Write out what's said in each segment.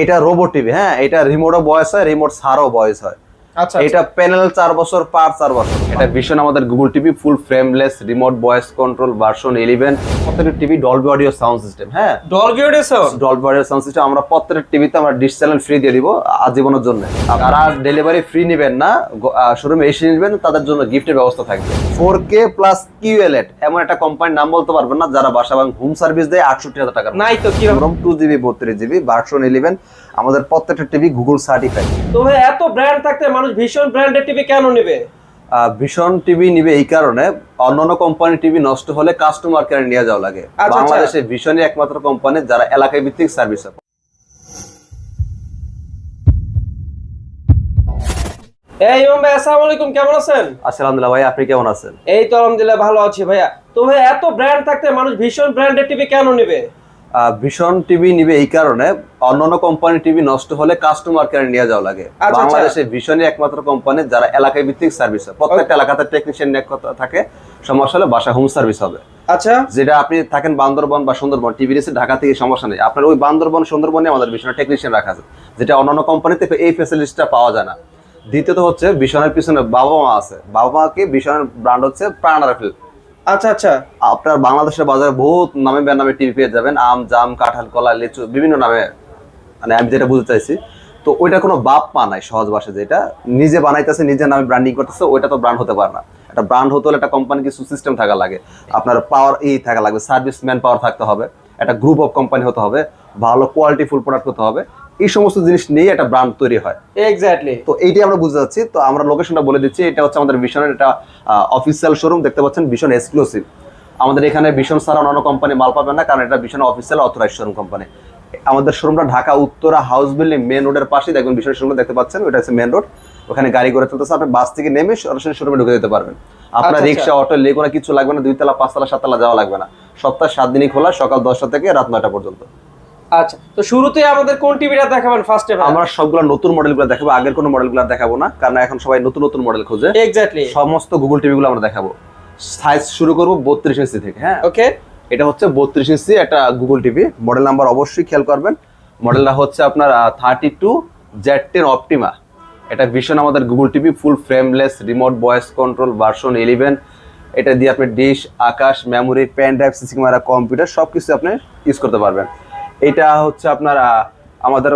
এটা robot TV হ্যাঁ? এটা রিমোটও বয়স হয় রিমোট সারও বয়স হয়। এটা প্যানেল চার বছর পার চার বছর। এটা ভীষণ আমাদের Google TV full frameless remote voice control version eleven প্রত্যেকটা TV Dolby audio sound system হ্যাঁ? Dolby audio sound Dolby audio sound system আমরা প্রত্যেকটা টিভিতে আমরা ডিশ চ্যানেল ফ্রি দিয়ে দিব আজীবনের জন্য। যারা ডেলিভারি ফ্রি নেবেন না শোরুমে এসে নেবেন তাদের জন্য গিফটের ব্যবস্থা থাকবে। ফোর কে প্লাস কিউএলএট এমন একটা কোম্পানির নাম বলতে পারবেন না যারা বাসা এবং হোম সার্ভিস দেয় আটষট্টি হাজার টাকা নাই তো কীরকম রকম টু জিবি বত্রিশ জিবি ভার্সন ইলেভেন আমাদের প্রত্যেকটা টিভি গুগল সার্টিফাইড তো ভাই এত ব্র্যান্ড থাকতে মানুষ ভীষণ ব্র্যান্ডের টিভি কেন নেবে? ভীষণ টিভি নিবে এই কারণে অন্যান্য কোম্পানির টিভি নষ্ট হলে কাস্টমার কেয়ারে নিয়ে যাওয়া লাগে। আচ্ছা। বাংলাদেশে ভীষণই একমাত্র কোম্পানি যারা এলাকায় ভিত্তিক সার্ভিস এই ইমাম ভাই আসসালামু আলাইকুম কেমন আছেন? আলহামদুলিল্লাহ ভাই আপনি কেমন আছেন? এই তো আলহামদুলিল্লাহ ভালো আছি ভাইয়া। তো ভাই এত ব্র্যান্ড থাকতে মানুষ ভীষণ ব্র্যান্ডের টিভি কেন নেবে? ভীষণ টিভি নিবে এই কারণে। অন্যান্য কোম্পানির টিভি নষ্ট হলে কাস্টমার কেয়ারে নিয়ে যাওয়া লাগে। আচ্ছা। বাংলাদেশে ভীষণই একমাত্র কোম্পানি যারা এলাকায় ভিত্তিক সার্ভিস হয়। প্রত্যেকটা এলাকাতে টেকনিশিয়ান থাকে। সমস্যা হলে বাসা হোম সার্ভিস হবে। আচ্ছা। যেটা আপনি থাকেন বান্দরবন বা সুন্দরবন টিভি এসে ঢাকা থেকে সমস্যা নেই। আপনার ওই বান্দরবন সুন্দরবনে আমাদের ভীষণ টেকনিশিয়ান রাখা আছে। যেটা অন্যান্য কোম্পানিতে এই ফেসিলিটিসটা পাওয়া যায় না। দ্বিতীয়ত হচ্ছে ভীষণের পিছনে বাবা মা আছে। বাবা মাকে ভীষণের ব্র্যান্ড হচ্ছে প্রাণারাফিল আচ্ছা আচ্ছা। আপনার বাংলাদেশের বাজারে বহুত নামে নামে টিভি পেয়ে যাবেন, আম, জাম, কাঁঠাল, কলা, লিচু, বিভিন্ন নামে মানে আমি যেটা বুঝতে চাইছি। তো ওইটা কোনো বাপ পা নাই, সহজ ভাষা যেটা। নিজে বানাইতেছে নিজের নামে ব্র্যান্ডিং করতেছে, ওইটা তো ব্র্যান্ড হতে পারে না। একটা ব্র্যান্ড হতে হলে একটা কোম্পানি কিছু সিস্টেম থাকা লাগে। আপনার পাওয়ার ই থাকা লাগবে সার্ভিস ম্যান পাওয়ার থাকতে হবে। একটা গ্রুপ অফ কোম্পানি হতে হবে, ভালো কোয়ালিটি ফুল প্রোডাক্ট হতে হবে। এই সমস্ত জিনিস নিয়ে একটা ব্র্যান্ড তৈরি হয়। এক্স্যাক্টলি তো এইটাই আমরা বুঝতে যাচ্ছি তো আমরা লোকেশনটা বলে দিচ্ছি এটা হচ্ছে আমাদের ভীষণের একটা অফিসিয়াল শোরুম দেখতে পাচ্ছেন ভীষণ এক্সক্লুসিভ আমাদের এখানে ভীষণ ছাড়া অন্য কোম্পানি মাল পাবেন না কারণ এটা ভীষণ অফিসিয়াল অথরাইজ শোরুম কোম্পানি আমাদের শোরুমটা Dhaka Uttara house building main রোডের পাশেই। দেখবেন ভীষণ শোরুম দেখতে পাচ্ছেন ওটা হচ্ছে মেন রোড ওখানে গাড়ি করে চলতেছে আপনি বাস থেকে নেমে সরাসরি শোরুমে ঢুকে যেতে পারবেন। আপনার আচ্ছা, রিক্সা অটো লেগুনা কিছু লাগবে না দুই দুইতলা পাঁচতলা সাততলা যাওয়া লাগবে না। সপ্তাহে সাত দিনই খোলা সকাল দশটা থেকে রাত নয়টা পর্যন্ত। আচ্ছা তো শুরুতে আমাদের কোন টিভিটা দেখাবেন ফার্স্টে আমরা সবগুলো নতুন মডেলগুলো দেখাবো আগের কোনো মডেলগুলো দেখাবো না কারণ এখন সবাই নতুন নতুন মডেল খোঁজে। এক্স্যাক্টলি সমস্ত গুগল টিভি গুলো আমরা দেখাবো। সাইজ শুরু করব বত্রিশ ইঞ্চি থেকে হ্যাঁ? ওকে এটা হচ্ছে বত্রিশ ইঞ্চি একটা গুগল টিভি মডেল নাম্বার অবশ্যই খেয়াল করবেন। মডেলটা হচ্ছে আপনার thirty two Z ten Optima এটা ভীষণ আমাদের Google TV full frameless remote voice control version eleven এটা দিয়ে আপনি dish Akash memory pen drive CC camera computer সব কিছু আপনি ইউজ করতে পারবেন। এটা হচ্ছে আপনার আমাদের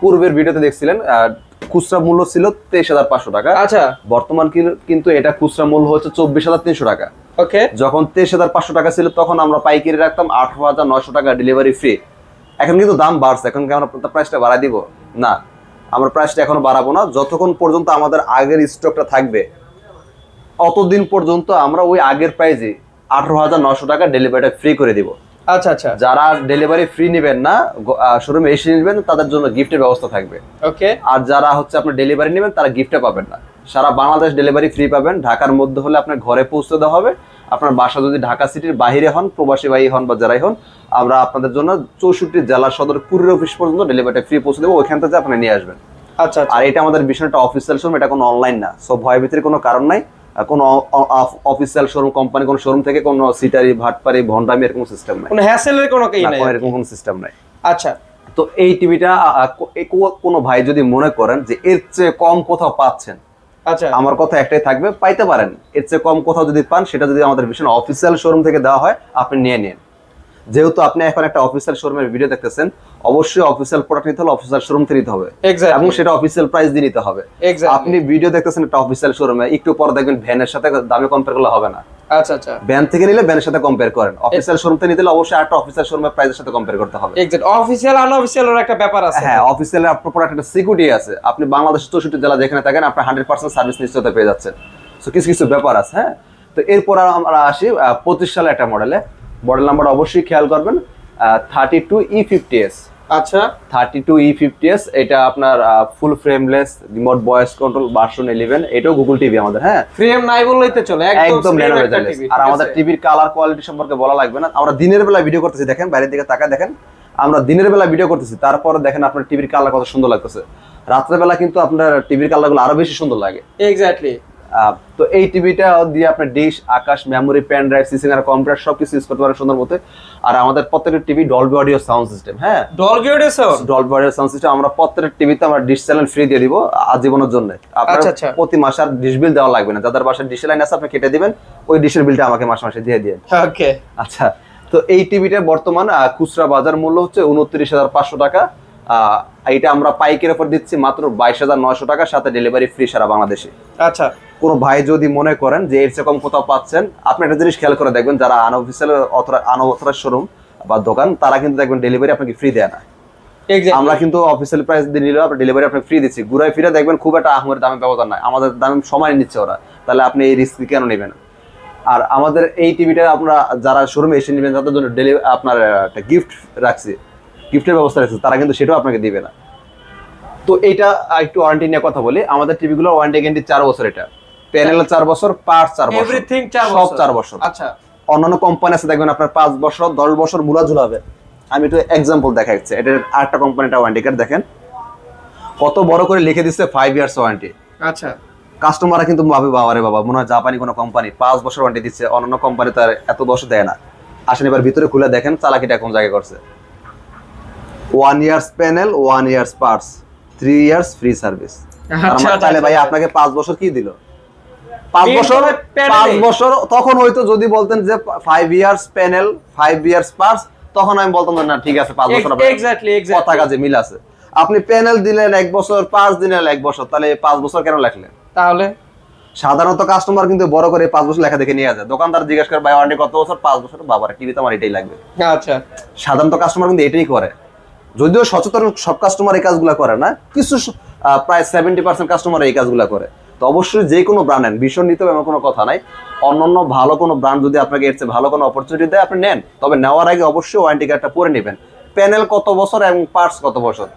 পূর্বের ভিডিওতে দেখছিলেন খুচরা মূল্য ছিল তেইশ হাজার পাঁচশো টাকা। আচ্ছা। বর্তমান কিন্তু এটা খুচরা মূল্য হচ্ছে চব্বিশ হাজার তিনশো টাকা। ওকে। যখন তেইশ হাজার পাঁচশো টাকা ছিল তখন আমরা পাইকারি রাখতাম আঠারো হাজার নয়শো টাকা ডেলিভারি ফ্রি এখন কিন্তু দাম বাড়ছে এখন কি আমরা প্রাইসটা বাড়াই দিব? না আমরা প্রাইসটা এখনও বাড়াবো না। যতক্ষণ পর্যন্ত আমাদের আগের স্টকটা থাকবে অতদিন পর্যন্ত আমরা ওই আগের প্রাইজে আঠারো হাজার নশো টাকা ডেলিভারিটা ফ্রি করে দিব। আচ্ছা আচ্ছা। যারা ডেলিভারি ফ্রি নেবেন না শোরুমে এসে নেবেন তাদের জন্য গিফটের ব্যবস্থা থাকবে। ওকে আর যারা হচ্ছে আপনার ডেলিভারি নেবেন তারা গিফটে পাবেন না। সারা বাংলাদেশ ডেলিভারি ফ্রি পাবেন। ঢাকার মধ্যে হলে আপনার ঘরে পৌঁছে দেওয়া হবে। আপনার বাসা যদি ঢাকা সিটির বাইরে হন প্রবাসী ভাই হন বা যারাই হন আমরা আপনাদের জন্য চৌষট্টি জেলা সদর কুরিয়ার অফিস পর্যন্ত ডেলিভারিটা ফ্রি পৌঁছে দেবো। ওইখান থেকে আপনি নিয়ে আসবেন। আচ্ছা আচ্ছা। আর এটা আমাদের একটা অফিসিয়াল শোরুম এটা কোনো অনলাইন না। সো ভয় ভিতরে কোনো কারণ নাই। কোনো অফিসিয়াল শোরুম কোম্পানি কোনো শোরুম থেকে কোনো সিটারি ভাটপারি ভন্ডামি এরকম সিস্টেম নাই। কোনো হ্যাসেলের কোনো কেই নাই এরকম কোনো সিস্টেম নাই। আচ্ছা। তো এই টিভিটা কোনো ভাই যদি মনে করেন যে এর চেয়ে কম কোথাও পাচ্ছেন আচ্ছা। আমার কথা একটাই থাকবে পাইতে পারেন। এর চেয়ে কম কোথাও যদি পান সেটা যদি আমাদের ভীষণ অফিসিয়াল শোরুম থেকে দেওয়া হয় আপনি নিয়ে নিন। যেহেতু আপনি এখন একটা অফিসিয়াল শোরুমের ভিডিও দেখতেছেন অবশ্যই অফিসিয়াল প্রোডাক্ট নিতে হলে অফিসিয়াল শোরুম থেকে নিতে হবে। এবং সেটা অফিসিয়াল প্রাইস দিয়ে নিতে হবে। আপনি ভিডিও দেখতেছেন একটা অফিসিয়াল শোরুমে একটু পর দেখবেন ভ্যানের সাথে দামে কম্পেয়ার করলে হবে না। আচ্ছা আচ্ছা। ভ্যান থেকে নিলে ভ্যানের সাথে কম্পেয়ার করেন। অফিসিয়াল শোরুম থেকে নিতে হলে অবশ্যই একটা অফিসিয়াল শোরুমের প্রাইসের সাথে কম্পেয়ার করতে হবে। এক্স্যাক্ট অফিসিয়াল এর একটা ব্যাপার আছে। হ্যাঁ অফিসিয়াল আপনার প্রোডাক্ট একটা সিকিউরিটি আছে। আপনি বাংলাদেশের চৌষট্টি জেলা যেখানে থাকেন আপনি হান্ড্রেড পার্সেন্ট সার্ভিস নিশ্চয়তা পেয়ে যাচ্ছেন। কিছু কিছু ব্যাপার আছে হ্যাঁ? তো এরপর আমরা আসি পঁচিশ সালে একটা মডেলে মডেল নাম্বার অবশ্যই খেয়াল করবেন thirty two E fifty S আচ্ছা। Thirty two E fifty S এটা আপনার full frameless remote voice control version eleven এটাও গুগল টিভি আমাদের হ্যাঁ? ফ্রেম নাই বললেই তো চলে একদম আর আমাদের টিভির কালার কোয়ালিটি সম্পর্কে বলা লাগবে না। আমরা দিনের বেলা ভিডিও করতেছি দেখেন বাইরের দিকে তাকায় দেখেন। আমরা দিনের বেলা ভিডিও করতেছি তারপরে দেখেন আপনার টিভির কালার কত সুন্দর লাগতেছে। রাত্রের বেলা কিন্তু আপনার টিভির কালারগুলো আরও বেশি সুন্দর লাগে। এক্স্যাক্টলি তো এই টিভিটা দিয়ে আপনি dish Akash memory pen drive সিসিং আর কম্পিউটার সবকিছু ইউজ করতে পারেন সুন্দর মতো। আর আমাদের প্রত্যেকটা TV Dolby audio sound system হ্যাঁ? Dolby audio sound Dolby audio sound system আমরা প্রত্যেকটা টিভিতে আমরা ডিশ চ্যানেল ফ্রি দিয়ে দিব আজীবনের জন্য। আপনার আচ্ছা, আচ্ছা। প্রতি মাসে আর ডিশ বিল দেওয়া লাগবে না। যাদের বাসায় ডিশ লাইন আছে আপনি কেটে দিবেন ওই ডিশের বিলটা আমাকে মাসে মাসে দিয়ে দিয়ে ওকে আচ্ছা তো এই টিভিটার বর্তমান খুচরা বাজার মূল্য হচ্ছে উনত্রিশ হাজার পাঁচশো টাকা। আহ, এইটা আমরা পাইকের ওপর দিচ্ছি মাত্র বাইশ হাজার নয়শো টাকার সাথে ডেলিভারি ফ্রি সারা বাংলাদেশে। আচ্ছা কোনো ভাই যদি মনে করেন যে এর চেয়ে কম কোথাও পাচ্ছেন আপনি একটা জিনিস খেয়াল করে দেখবেন যারা আনঅফিসিয়াল অথরা আনঅথরাইজ শোরুম বা দোকান তারা কিন্তু দেখবেন ডেলিভারি আপনাকে ফ্রি দেয় না। আমরা কিন্তু অফিসিয়াল প্রাইস দিয়ে নিলেও আপনি ডেলিভারি আপনাকে ফ্রি দিচ্ছি। ঘুরাই ফিরে দেখবেন খুব একটা আহমের দামে ব্যবধান নাই। আমাদের দাম সময় নিচ্ছে ওরা। তাহলে আপনি এই রিস্ক কেন নেবেন? আর আমাদের এই টিভিটা আপনারা যারা শোরুমে এসে নেবেন তাদের জন্য ডেলি আপনার একটা গিফট রাখছি গিফটের ব্যবস্থা রাখছে তারা কিন্তু সেটাও আপনাকে দিবে না। তো এইটা একটু ওয়ারেন্টি নিয়ে কথা বলি। আমাদের টিভিগুলো ওয়ারেন্টি গ্যারান্টি চার বছর এটা। প্যানেল চার বছর পার্ট চার বছর। এভরিথিং চার সব চার বছর। আচ্ছা। অন্যান্য কোম্পানি আছে দেখবেন আপনার পাঁচ বছর দশ বছর মুলা ঝুলাবে আমি একটু এক্সাম্পল দেখা যাচ্ছে এটার আরেকটা কোম্পানিটা ওয়ারেন্টি কার্ড দেখেন। কত বড় করে লিখে দিচ্ছে ফাইভ ইয়ার্স ওয়ারেন্টি আচ্ছা। কাস্টমাররা কিন্তু ভাবে বাবা রে বাবা মনে হয় জাপানি কোনো কোম্পানি পাঁচ বছর ওয়ারেন্টি দিচ্ছে অন্যান্য কোম্পানি তার এত বছর দেয় না। আসেন এবার ভিতরে খুলে দেখেন চালাকিটা কোন জায়গায় করছে। One years panel one years parts three years free service আচ্ছা, তাহলে আচ্ছা, ভাই আচ্ছা। আপনাকে পাঁচ বছর কি দিল? পাঁচ বছর পাঁচ বছর তখন হয়তো যদি বলতেন যে five years panel five years parts তখন আমি বলতাম না ঠিক আছে পাঁচ বছর কথা কাজে মিল আছে। আপনি প্যানেল দিলেন এক বছর পাঁচ দিলেন এক বছর তাহলে পাঁচ বছর কেন লেখলেন? তাহলে? সাধারণত কাস্টমার কিন্তু বড় করে পাঁচ বছর লেখা দেখে নিয়ে যায়। দোকানদার জিজ্ঞেস করে ভাই ওয়ারেন্টি কত বছর? পাঁচ বছর। বাবার টিভিতে আমার এটাই লাগবে। আচ্ছা। সাধারণত কাস্টমার কিন্তু এটাই করে। যদিও সচেতন সব কাস্টমার এই কাজগুলো করে না কিছু প্রায় সেভেন্টি পার্সেন্ট কাস্টমার এই কাজগুলো করে। তো অবশ্যই যে কোনো ব্র্যান্ড নেন, ভীষণ নিতে হবে এমন কোনো কথা নাই। অন্য অন্য ভালো কোনো ব্র্যান্ড যদি আপনাকে এর চেয়ে ভালো কোনো অপরচুনিটি দেয়, আপনি নেন। তবে নেওয়ার আগে অবশ্যই ওয়ারেন্টি কার্ডটা পরে নেবেন। প্যানেল কত বছর এবং পার্টস কত বছর?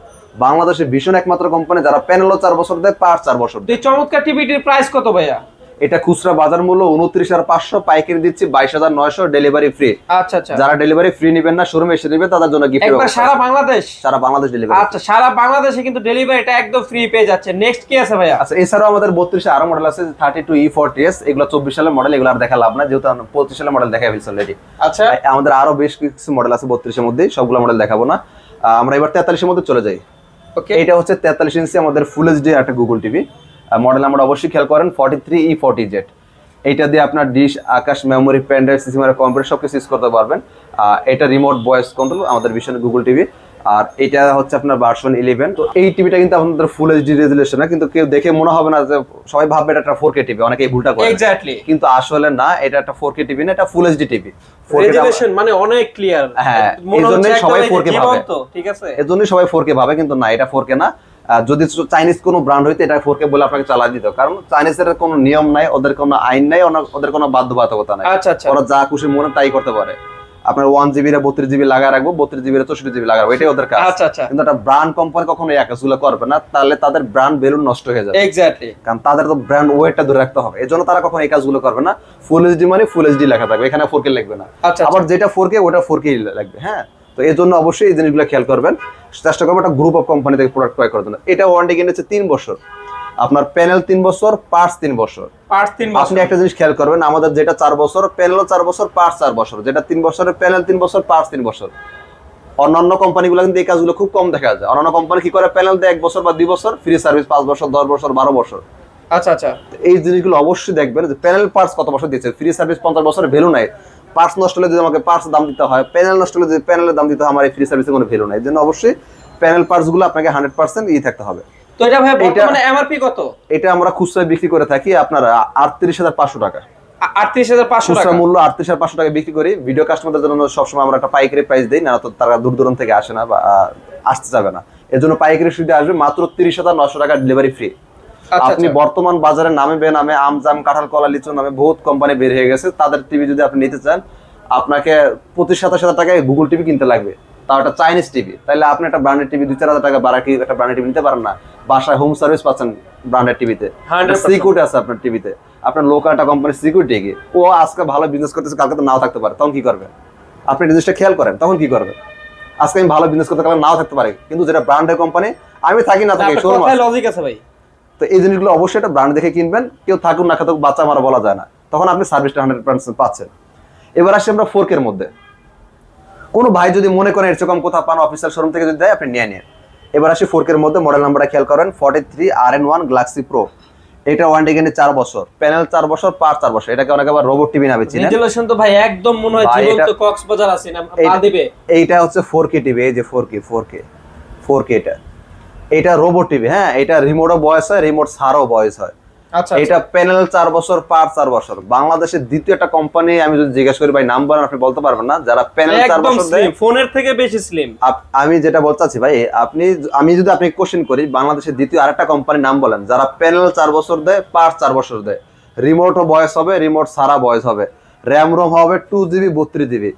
বাংলাদেশে ভীষণ একমাত্র কোম্পানি যারা প্যানেলও চার বছর দেয় পার্টস চার বছর দেয়। চমৎকার টিভিটির প্রাইস কত ভাইয়া? এটা খুচরা বাজার মূল্য উনত্রিশ হাজার পাঁচশো পাইকারি দিচ্ছি বাইশ হাজার নয়শো ডেলিভারি ফ্রি আচ্ছা আচ্ছা। যারা ডেলিভারি ফ্রি নেবেন না শোরুমে এসে নেবে তাদের জন্য গিফট একবার সারা বাংলাদেশ? সারা বাংলাদেশ ডেলিভারি আচ্ছা সারা বাংলাদেশে কিন্তু ডেলিভারিটা একদম ফ্রি পেয়ে যাচ্ছে। নেক্সট কি আছে ভাইয়া? আচ্ছা এছাড়াও আমাদের বত্রিশে আরও মডেল আছে thirty two E forty S এগুলো চব্বিশ সালের মডেল এগুলো আর দেখা লাভ না যেহেতু পঁচিশ সালের মডেল দেখা ফেলছি অলরেডি আচ্ছা। আমাদের আরও বেশ কিছু মডেল আছে বত্রিশের মধ্যে সবগুলো মডেল দেখাবো না। আমরা এবার তেতাল্লিশের মধ্যে চলে যাই। ওকে এটা হচ্ছে তেতাল্লিশ ইঞ্চি আমাদের ফুল এইচডি একটা গুগল টিভি মডেল আমরা অবশ্যই খেয়াল করেন forty three E forty Z এইটা দিয়ে আপনার ডিশ আকাশ মেমোরি ড্রাইভ সিসিমার কম্পিউটার সব কিছু ইউজ করতে পারবেন। এটা রিমোট ভয়েস কন্ট্রোল আমাদের ভীষণ গুগল টিভি আর এটা হচ্ছে আপনার ভার্সন ইলেভেন তো এই টিভিটা কিন্তু আপনাদের ফুল এইচডি রেজুলেশন কিন্তু কেউ দেখে মনে হবে না যে সবাই ভাববে এটা একটা ফোর কে টিভি অনেকে ভুলটা করে। এক্স্যাক্টলি কিন্তু আসলে না এটা একটা ফোর কে টিভি না এটা ফুল এইচডি টিভি রেজুলেশন মানে অনেক ক্লিয়ার হ্যাঁ, সবাই 4K যে ভাবে। ঠিক আছে? এর জন্যই সবাই ফোর কে ভাবে কিন্তু না এটা ফোর কে না। যদি চাইনিজ কোনো ব্র্যান্ড হইতো এটা ফোর কে বলে আপনাকে চালা দিত। কারণ চাইনিজের কোনো নিয়ম নাই ওদের কোনো আইন নাই ওদের কোনো বাধ্যবাধকতা নাই। আচ্ছা আচ্ছা। ওরা যা খুশি মনে তাই করতে পারে। আপনার ওয়ান জিবি রে বত্রিশ জিবি লাগায় রাখব বত্রিশ জিবি রে চৌষট্টি জিবি লাগাবো এটাই ওদের কাজ। আচ্ছা আচ্ছা। কিন্তু একটা ব্র্যান্ড কোম্পানি কখনো এই কাজগুলো করবে না তাহলে তাদের ব্র্যান্ড বেলুন নষ্ট হয়ে যাবে। এক্স্যাক্টলি কারণ তাদের তো ব্র্যান্ড ওয়েটটা ধরে রাখতে হবে। এই জন্য তারা কখনো এই কাজগুলো করবে না। ফুল এইচডি মানে ফুল এইচডি লেখা থাকবে এখানে ফোর কে লিখবে না। আচ্ছা আবার যেটা ফোর কে ওটা ফোর কে লাগবে হ্যাঁ? তো এই জন্য অবশ্যই এই জিনিসগুলো খেয়াল করবেন। চেষ্টা করবেন একটা গ্রুপ অফ কোম্পানি থেকে প্রোডাক্ট ক্রয় করার জন্য। এটা ওয়ারেন্টি কিনেছে তিন বছর। আপনার প্যানেল তিন বছর পার্টস তিন বছর। পার্টস তিন আপনি একটা জিনিস খেয়াল করবেন আমাদের যেটা চার বছর প্যানেলও চার বছর পার্টস চার বছর। যেটা তিন বছরের প্যানেল তিন বছর পার্টস তিন বছর। অন্যান্য কোম্পানিগুলো কিন্তু এই কাজগুলো খুব কম দেখা যায়। অন্যান্য কোম্পানি কি করে? প্যানেল দেয় এক বছর বা দুই বছর ফ্রি সার্ভিস পাঁচ বছর দশ বছর বারো বছর। আচ্ছা আচ্ছা। এই জিনিসগুলো অবশ্যই দেখবেন যে প্যানেল পার্টস কত বছর দিয়েছে? ফ্রি সার্ভিস পঞ্চাশ বছরের ভ্যালু নাই। পার্টস নষ্ট হলে যদি আমাকে পার্টস দাম দিতে হয় প্যানেল নষ্ট হলে যদি প্যানেলের দাম দিতে হয় আমার এই ফ্রি সার্ভিসের কোনো ভ্যালু নাই। এই জন্য অবশ্যই প্যানেল পার্টসগুলো আপনাকে হান্ড্রেড পার্সেন্ট ই থাকতে হবে। তো এটা ভাই বর্তমানে এমআরপি কত? এটা আমরা খুচরা বিক্রি করে থাকি আপনার আটত্রিশ হাজার পাঁচশো টাকা। আটত্রিশ হাজার পাঁচশো টাকা? মূল্য আটত্রিশ হাজার পাঁচশো টাকা বিক্রি করি। ভিডিও কাস্টমারদের জন্য সবসময় আমরা একটা পাইকারি প্রাইস দিই না তো তারা দূর দূরান্ত থেকে আসে না বা আসতে যাবে না। এর জন্য পাইকারি সুবিধা আসবে মাত্র তিরিশ হাজার নশো টাকা ডেলিভারি ফ্রি আপনি আচ্ছা। বর্তমান বাজারে নামে বে নামে আমজাম কাঁঠাল কলা লিচু নামে বহুত কোম্পানি বের হয়ে গেছে। তাদের টিভি যদি আপনি নিতে চান আপনাকে পঁচিশ সাতাশ হাজার টাকায় গুগল টিভি কিনতে লাগবে। তাও একটা চাইনিজ টিভি তাহলে আপনি একটা ব্র্যান্ডের টিভি দুই চার হাজার টাকা বাড়া কি একটা ব্র্যান্ডের টিভি নিতে পারেন না? বাসায় হোম সার্ভিস পাচ্ছেন ব্র্যান্ডের টিভিতে সিকিউরিটি আছে আপনার টিভিতে আপনার লোকাল একটা কোম্পানির সিকিউরিটি কি? ও আজকে ভালো বিজনেস করতেছে কালকে তো নাও থাকতে পারে। তখন কি করবে? আপনি জিনিসটা খেয়াল করেন তখন কি করবে? আজকে আমি ভালো বিজনেস করতে কালকে নাও থাকতে পারে। কিন্তু যেটা ব্র্যান্ডের কোম্পানি আমি থাকি না থাকি লজিক আছে ভাই। তো এই জিনিসগুলো অবশ্যই একটা ব্র্যান্ড দেখে কিনবেন। কেউ থাকুক না থাকুক বাচ্চা মারা বলা যায় না। তখন আপনি সার্ভিসটা হান্ড্রেড পার্সেন্ট পাচ্ছেন। এবার আসি আমরা ফোর্কের মধ্যে। কোনো ভাই যদি মনে করেন এর কম কোথাও পান অফিসিয়াল শোরুম থেকে যদি দেয় আপনি নিয়ে নিন। এবার আসি ফোর্কের মধ্যে মডেল নাম্বারটা খেয়াল করেন ফর্টি থ্রি আর এন ওয়ান গ্লাক্সি প্রো এটা ওয়ারেন্টি গ্যারান্টি চার বছর। প্যানেল চার বছর পার চার বছর। এটাকে অনেক আবার রোবট টিভি নামে চিনেন। ভেন্টিলেশন তো ভাই একদম মনে হয় জীবন্ত কক্সবাজার আছে না পা দিবে। এইটা হচ্ছে ফোর কে টিভি এই যে four K four K four K এটা। এটা রোবট টিভি হ্যাঁ? এটা রিমোটও বয়স হয় রিমোট ছাড়ও বয়স হয়। আচ্ছা এটা প্যানেল চার বছর পার চার বছর। বাংলাদেশের দ্বিতীয় একটা কোম্পানি আমি যদি জিজ্ঞেস করি ভাই নাম বলেন আপনি বলতে পারবেন না? যারা প্যানেল চার বছর দেয় ফোনের থেকে বেশি স্লিম আমি যেটা বলতে চাচ্ছি ভাই আপনি আমি যদি আপনি কোশ্চেন করি বাংলাদেশের দ্বিতীয় আরেকটা কোম্পানির নাম বলেন যারা প্যানেল চার বছর দেয় পার চার বছর দেয়। রিমোটও বয়স হবে রিমোট সারা বয়স হবে। র্যাম রোম হবে টু জিবি বত্রিশ জিবি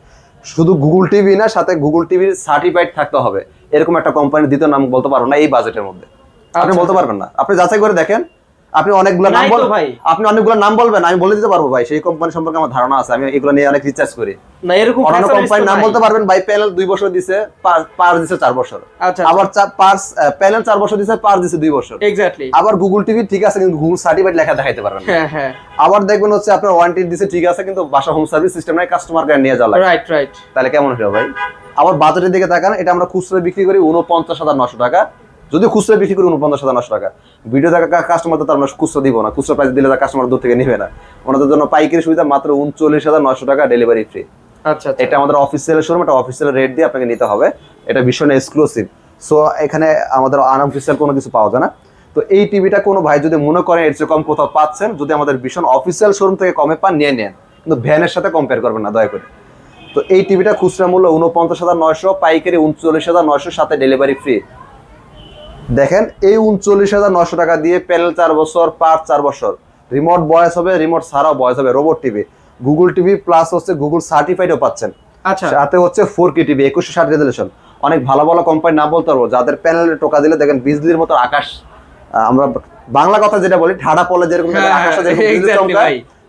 শুধু গুগল টিভি না সাথে গুগল টিভির সার্টিফাইড থাকতে হবে। এরকম একটা কোম্পানি দ্বিতীয় নাম বলতে পারব না এই বাজেটের মধ্যে। আপনি আচ্ছা, বলতে পারবেন না। আপনি যাচাই করে দেখেন আপনি অনেকগুলো নাম বল ভাই। আপনি অনেকগুলো নাম বলবেন আমি বলে দিতে পারব ভাই। সেই কোম্পানি সম্পর্কে আমার ধারণা আছে আমি এগুলো নিয়ে অনেক রিসার্চ করি। না এরকম facilities কোম্পানির নাম বলতে পারবেন ভাই প্যানেল দুই বছর দিছে পার দিছে চার বছর। আচ্ছা আবার পার্স প্যানেল চার বছর দিছে পার দিছে দুই বছর। এক্স্যাক্টলি আবার গুগল টিভি ঠিক আছে কিন্তু গুগল সার্টিফাইড লেখা দেখাইতে পারবেন না। হ্যাঁ হ্যাঁ। আবার দেখবেন হচ্ছে আপনার ওয়ারেন্টি দিছে ঠিক আছে কিন্তু বাসা হোম সার্ভিস সিস্টেম নাই কাস্টমার কেয়ার নিয়ে যাওয়া লাগে। রাইট রাইট তাহলে কেমন হলো ভাই? আবার বাজারের দিকে তাকান এটা আমরা খুচরো বিক্রি করি উনপঞ্চাশ হাজার নশো টাকা। যদি খুচরো বিক্রি করি উনপঞ্চাশ হাজার নশো টাকা। ভিডিও দেখা কাস্টমার তো আমরা খুচরো দিব না। খুচরো প্রাইস দিলে কাস্টমার দূর থেকে নিবে না। ওনাদের জন্য পাইকারি সুবিধা মাত্র উনচল্লিশ হাজার নশো টাকা ডেলিভারি ফ্রি আচ্ছা আচ্ছা। এটা আমাদের অফিসিয়াল শোরুম এটা অফিসিয়াল রেট দিয়ে আপনাকে নিতে হবে। এটা ভীষণ এক্সক্লুসিভ সো এখানে আমাদের আনঅফিসিয়াল কোনো কিছু পাওয়া যায় না। তো এই টিভিটা কোনো ভাই যদি মনে করেন এর চেয়ে কম কোথাও পাচ্ছেন যদি আমাদের ভীষণ অফিসিয়াল শোরুম থেকে কমে পান নিয়ে নেন। কিন্তু ভ্যানের সাথে কম্পেয়ার করবেন না দয়া করে। তো এই টিভিটা খুচরা মূল্য উনপঞ্চাশ হাজার নয়শো পাইকারি উনচল্লিশ হাজার নয়শো সাথে ডেলিভারি ফ্রি দেখেন এই উনচল্লিশ হাজার নশো টাকা দিয়ে প্যানেল চার বছর পার চার বছর। রিমোট বয়স হবে রিমোট ছাড়াও বয়স হবে robot TV. Google TV plus হচ্ছে গুগল সার্টিফাইডও পাচ্ছেন। আচ্ছা। সাথে হচ্ছে ফোর কে টিভি একুশশো ষাট রেজলিউশন অনেক ভালো ভালো কোম্পানি নাম বলতে পারব যাদের প্যানেলে টোকা দিলে দেখেন বিজলির মতো আকাশ আমরা বাংলা কথা যেটা বলি ঠাডা পলে যেরকম দেখেন হ্যাঁ, যেরকম।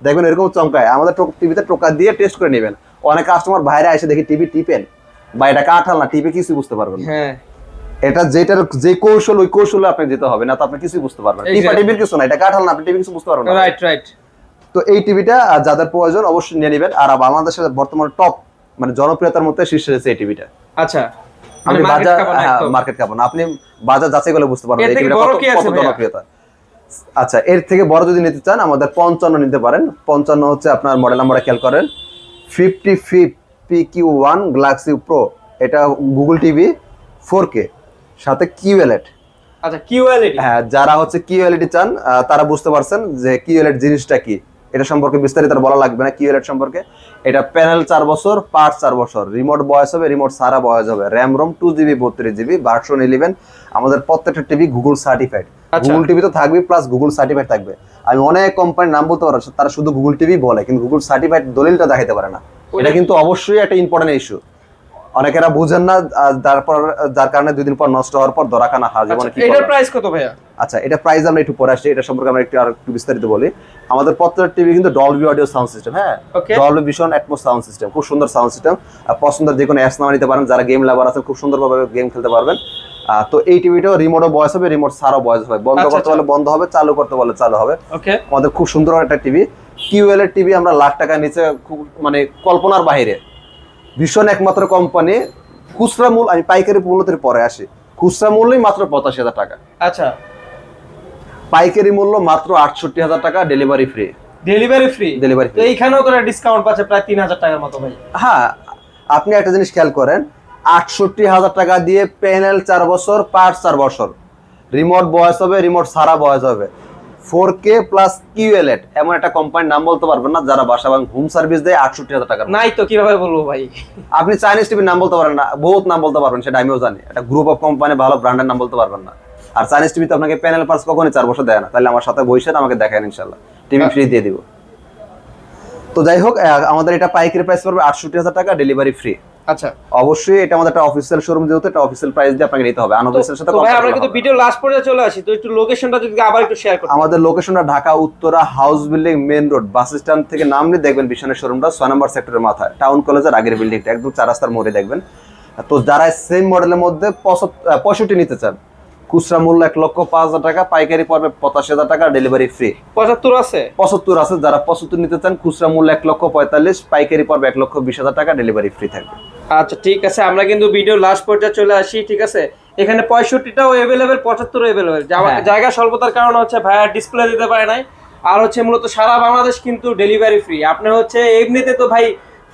দেখবেন এরকম চমকায়। আমাদের টিভিতে টোকা দিয়ে টেস্ট করে নেবেন। অনেক কাস্টমার বাইরে এসে দেখি টিভি টিপেন। বা এটা কাঠাল না টিপে কিছু বুঝতে পারবেন না। হ্যাঁ। এটা যেটার যে কৌশল ওই কৌশলে আপনি যেতে হবে না তো আপনি কিছুই বুঝতে পারবেন। টিপা. টিভির কিছু না এটা কাঠাল না আপনি টিভি কিছু বুঝতে পারবেন না। রাইট রাইট তো এই টিভিটা যাদের প্রয়োজন অবশ্যই নিয়ে নেবেন আর বাংলাদেশের বর্তমানে টপ মানে জনপ্রিয়তার মধ্যে শীর্ষে রয়েছে এই টিভিটা। আচ্ছা আপনি মানে বাজার খাবার হ্যাঁ। মার্কেট খাবেন আপনি বাজার যাচাই করে বুঝতে পারবেন এই টিভিটা কত জনপ্রিয়তা। আচ্ছা এর থেকে বড় যদি নিতে চান আমাদের পঞ্চান্ন নিতে পারেন। পঞ্চান্ন হচ্ছে আপনার মডেল নাম্বারটা খেয়াল করেন। ফিফটি ফিফ P Q one galaxy pro এটা গুগল টিভি ফোর কে সাথে কিউএলএড আচ্ছা কিউএলইডি হ্যাঁ যারা হচ্ছে কিউএলইডি চান তারা বুঝতে পারছেন যে কিউএলইড জিনিসটা কি। এটা সম্পর্কে বিস্তারিত আর বলা লাগবে না কিউএলইড সম্পর্কে। এটা প্যানেল চার বছর পার্ট চার বছর। রিমোট বয়স হবে রিমোট সারা বয়স হবে। র্যাম রোম টু জিবি বত্রিশ জিবি ভার্সন ইলেভেন আমাদের প্রত্যেকটা TV Google certified. Google TV তো থাকবে প্লাস গুগল সার্টিফাইড থাকবে। আমি অনেক কোম্পানির নাম বলতে পারব তারা শুধু গুগল টিভি বলে কিন্তু গুগল সার্টিফাইড দলিলটা দেখাতে পারে না। এটা কিন্তু অবশ্যই একটা ইম্পর্টেন্ট ইস্যু অনেকেরা বুঝেন না তারপর যার কারণে দুই দিন পর নষ্ট হওয়ার পর দরাখানা হার জীবনে কি এটার প্রাইস কত ভাইয়া? আচ্ছা এটা প্রাইস আমরা একটু পরে আসছি এটা সম্পর্কে আমরা একটু আর একটু বিস্তারিত বলি। আমাদের প্রত্যেকটা টিভি কিন্তু ডলবি অডিও সাউন্ড সিস্টেম হ্যাঁ. Dolby Vision Atmos sound system খুব সুন্দর সাউন্ড সিস্টেম আর পছন্দের যে কোনো অ্যাপস নামা নিতে পারেন যারা গেম লাভার আছেন খুব সুন্দরভাবে গেম খেলতে পারবেন। তো এই টিভিটাও রিমোটও বয়স হবে রিমোট সারও বয়স হবে। বন্ধ আচ্ছা, করতে বলে বন্ধ হবে চালু করতে বলে চালু হবে। আমাদের খুব সুন্দর একটা টিভি কিউএল এর টিভি আমরা লাখ টাকার নিচে খুব মানে কল্পনার বাইরে ভীষণ একমাত্র কোম্পানি খুচরা মূল্য আমি পাইকারি মূল্যের পরে আসি। খুচরা মূল্যই মাত্র পঁচাশি হাজার টাকা। আচ্ছা। পাইকারি মূল্য মাত্র আটষট্টি হাজার টাকা delivery free delivery free delivery তো এইখানেও তো ডিসকাউন্ট পাচ্ছে প্রায় তিন হাজার টাকার মতো ভাই। হ্যাঁ আপনি একটা জিনিস খেয়াল করেন আটষট্টি হাজার টাকা দিয়ে প্যানেল চার বছর পার্ট চার বছর। রিমোট বয়স হবে রিমোট সারা বয়স হবে। ফোর কে প্লাস কিউএলএট এমন একটা কোম্পানির নাম বলতে পারবেন না যারা বাসা এবং হোম সার্ভিস দেয় আটষট্টি হাজার টাকা নাই তো কীভাবে বলব ভাই? আপনি চাইনিজ টিভির নাম বলতে পারেন না বহুত নাম বলতে পারবেন সেটা আমিও জানি। একটা গ্রুপ অফ কোম্পানি ভালো ব্র্যান্ডের নাম বলতে পারবেন না। আর চাইনিজ টিভিতে আপনাকে প্যানেল পার্স কখনই চার বছর দেয় না। তাহলে আমার সাথে বসেন আমাকে দেখেন ইনশাল্লাহ টিভি ফ্রি দিয়ে দিব। তো যাই হোক আমাদের এটা পাইকারি প্রাইস পড়বে আটষট্টি হাজার টাকা ডেলিভারি ফ্রি আচ্ছা। অবশ্যই এটা আমাদের একটা অফিসিয়াল শোরুম যেহেতু এটা অফিসিয়াল প্রাইস দিয়ে আপনাকে নিতে হবে। আনঅফিসিয়াল সাথে ভাই আমরা কিন্তু ভিডিও লাস্ট পর্যায়ে চলে আসি তো একটু লোকেশনটা যদি আবার একটু শেয়ার করতে আমাদের লোকেশনটা Dhaka Uttara house building main road bus stand থেকে নামলে দেখবেন বিশনের শোরুমটা নম্বর সেক্টরের মাথায়। টাউন কলেজের আগের বিল্ডিংটা একদম চার রাস্তার মোড়ে দেখবেন। তো যারা সেম মডেলের মধ্যে পঁয়ষট্টি নিতে চান খুচরা মূল্য এক লক্ষ পাঁচ হাজার টাকা পাইকারি পর্বে পঁচাশি হাজার টাকা ডেলিভারি ফ্রি পঁচাত্তর আছে? পঁচাত্তর আছে যারা পঁচাত্তর নিতে চান খুচরা মূল্য এক লক্ষ পঁয়তাল্লিশ পাইকারি পর্বে এক লক্ষ বিশ হাজার টাকা ডেলিভারি ফ্রি থাকবে। আচ্ছা ঠিক আছে আমরা কিন্তু ভিডিও লাস্ট পর্যায়ে চলে আসি ঠিক আছে? এখানে পঁয়ষট্টিটাও এভেলেবেল পঁচাত্তরও এভেলেবেল। জায়গা স্বল্পতার কারণে হচ্ছে ভাইয়া ডিসপ্লে দিতে পারে নাই। আর হচ্ছে মূলত সারা বাংলাদেশ কিন্তু ডেলিভারি ফ্রি আপনি হচ্ছে এমনিতে তো ভাই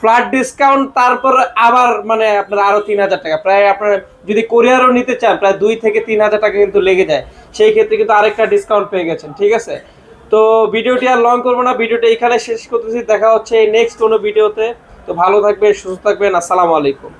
ফ্ল্যাট ডিসকাউন্ট তারপর আবার মানে আপনার আরও তিন হাজার টাকা। প্রায় আপনার যদি কোরিয়ারও নিতে চান, প্রায় দুই থেকে তিন হাজার টাকা কিন্তু লেগে যায়। সেই ক্ষেত্রে কিন্তু আরেকটা ডিসকাউন্ট পেয়ে গেছেন, ঠিক আছে? তো ভিডিওটি আর লং করব না, ভিডিওটা এখানে শেষ করতেছি, দেখা হচ্ছে নেক্সট কোনো ভিডিওতে তো ভালো থাকবেন, সুস্থ থাকবেন, আসসালামু আলাইকুম।